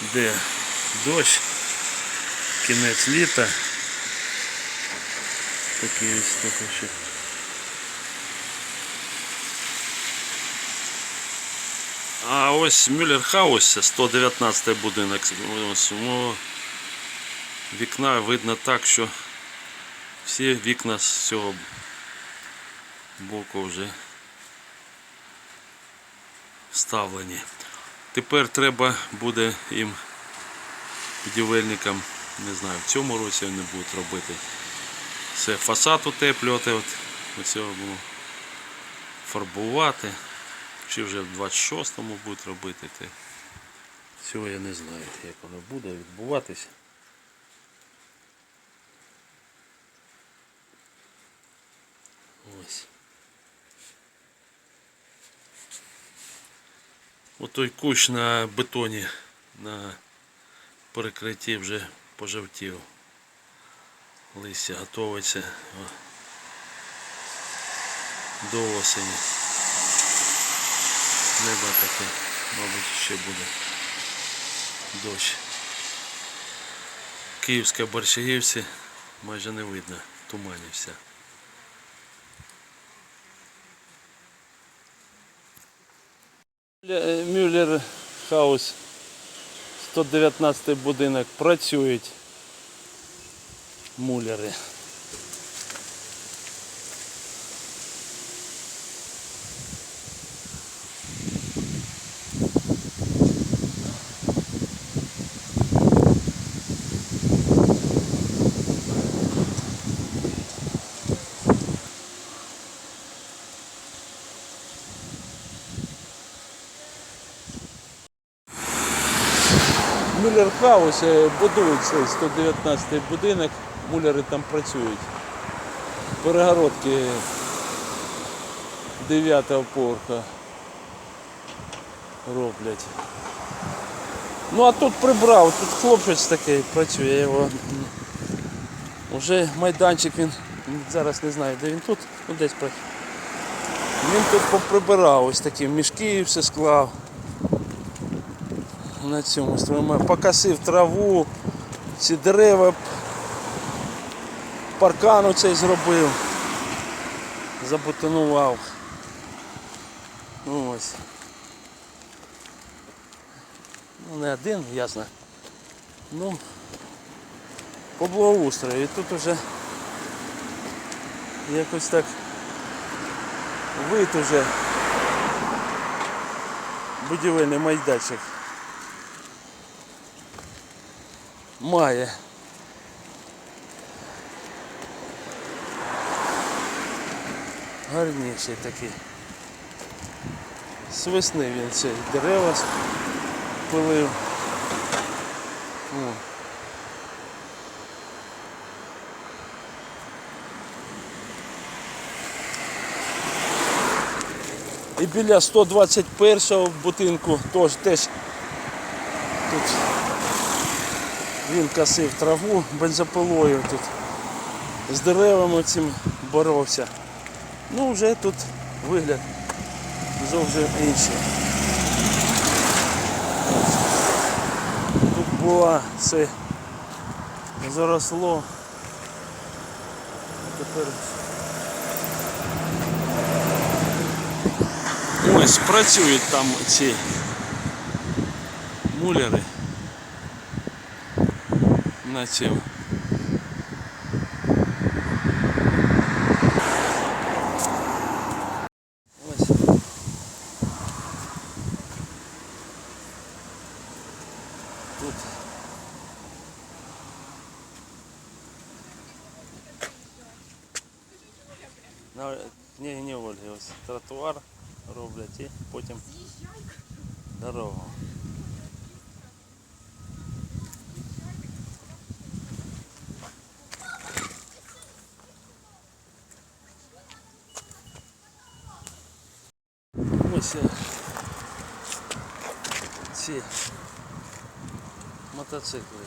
Де дощ, кінець літа. Такий ось ще. А ось Мюллер Хаус, 119 будинок. Ось вікна видно так, що всі вікна з цього боку вже вставлені. Тепер треба буде їм будівельникам, не знаю, в цьому році вони будуть робити. Все, фасад утеплювати, от, оцього було фарбувати. Чи вже в 26-му будуть робити. Те. Цього я не знаю, як воно буде відбуватися. Ось. Отой кущ на бетоні на перекритті вже пожовтів. Листя готується до осені. Небо таке, мабуть, ще буде дощ. Київська Борщаївці майже не видно, тумані вся. Мюллер Хаус 119 будинок працюють муляри. Мюллер Хаус е, будують цей 119 будинок, муляри там працюють. Перегородки 9 поверха роблять. Ну а тут прибрав, тут хлопець такий працює, я його вже майданчик він зараз не знаю, де він тут, ну десь працює. Він тут поприбирав ось такі мішки все склав на цьому стрімі. Покосив траву, ці дерева, паркан оцей зробив, забетонував. Ну, Ось. Ну не один, ясно. Ну, по благоустрою. І тут уже якось так вид уже будівельний майданчик. Має. Гарніший такий. З весни він цей дерева пилив. О. І біля 121 будинку теж, теж тут він косив траву бензопилою тут. З деревами цим боровся. Ну вже тут вигляд зовсім інший. Тут була це заросло. Тепер ось працюють там ці муляри на цьому. Ось. Тут. На, ні, не Ольги, ось тротуар роблять і потім дорогу. Ось е, ці мотоцикли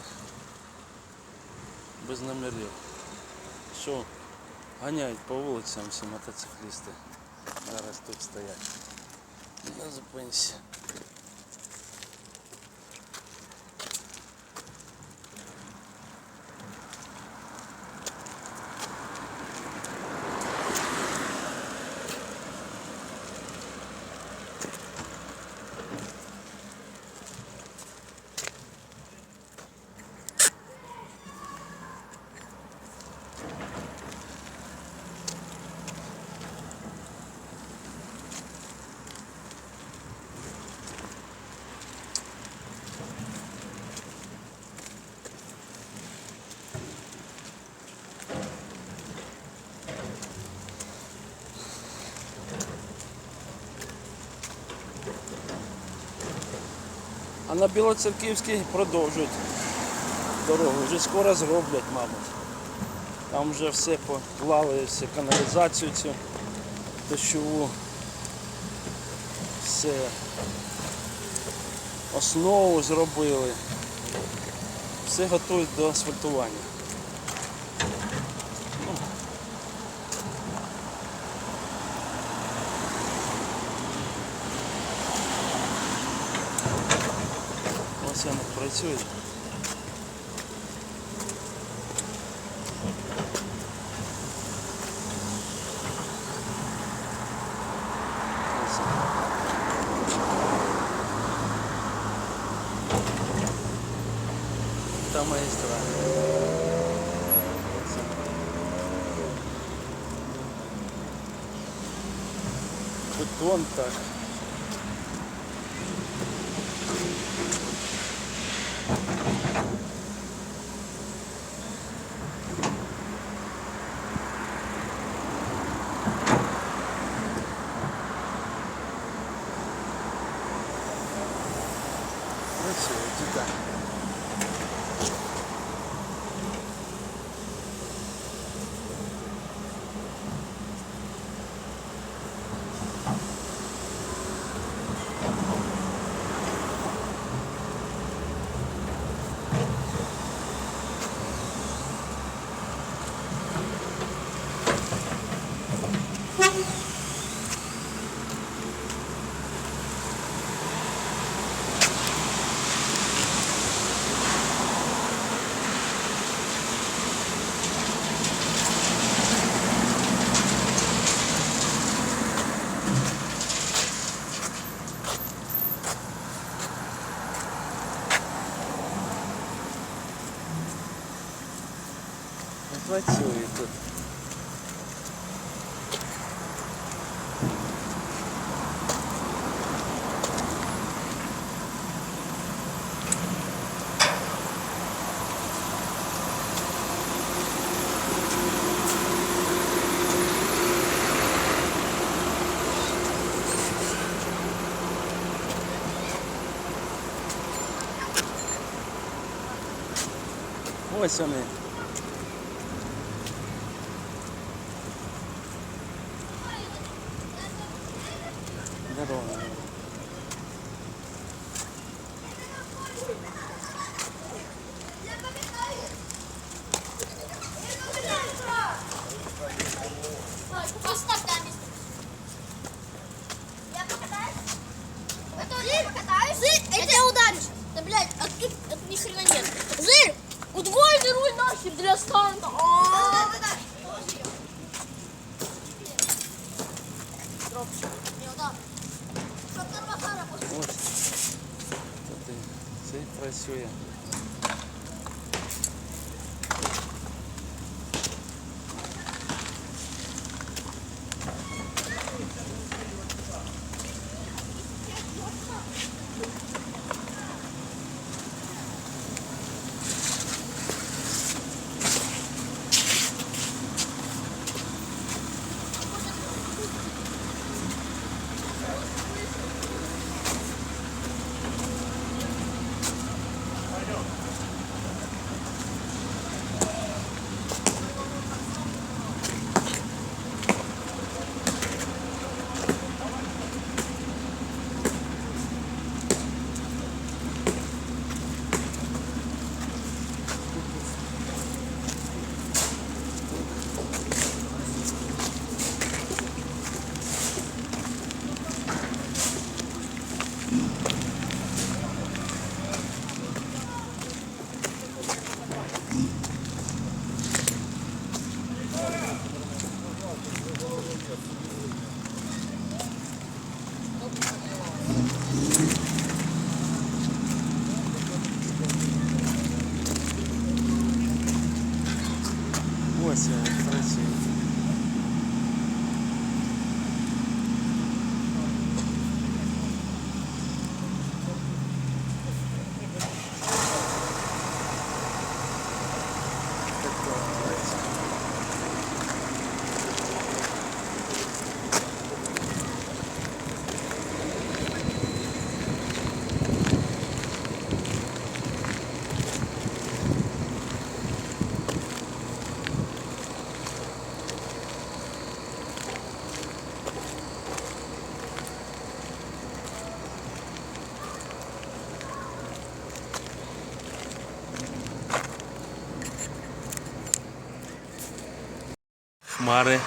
без номерів. Що ганяють по вулицям всі мотоциклісти. Зараз тут стоять. Я зупинці. А на Білоцерківській продовжують дорогу. Вже скоро зроблять, мабуть. Там вже все поклали, все каналізацію цю дощову. Все. Основу зробили. Все готують до асфальтування. Ну. Ось вони працюють. Ось. Та магістраль. Бетон так. Ось вони. Працює. मारे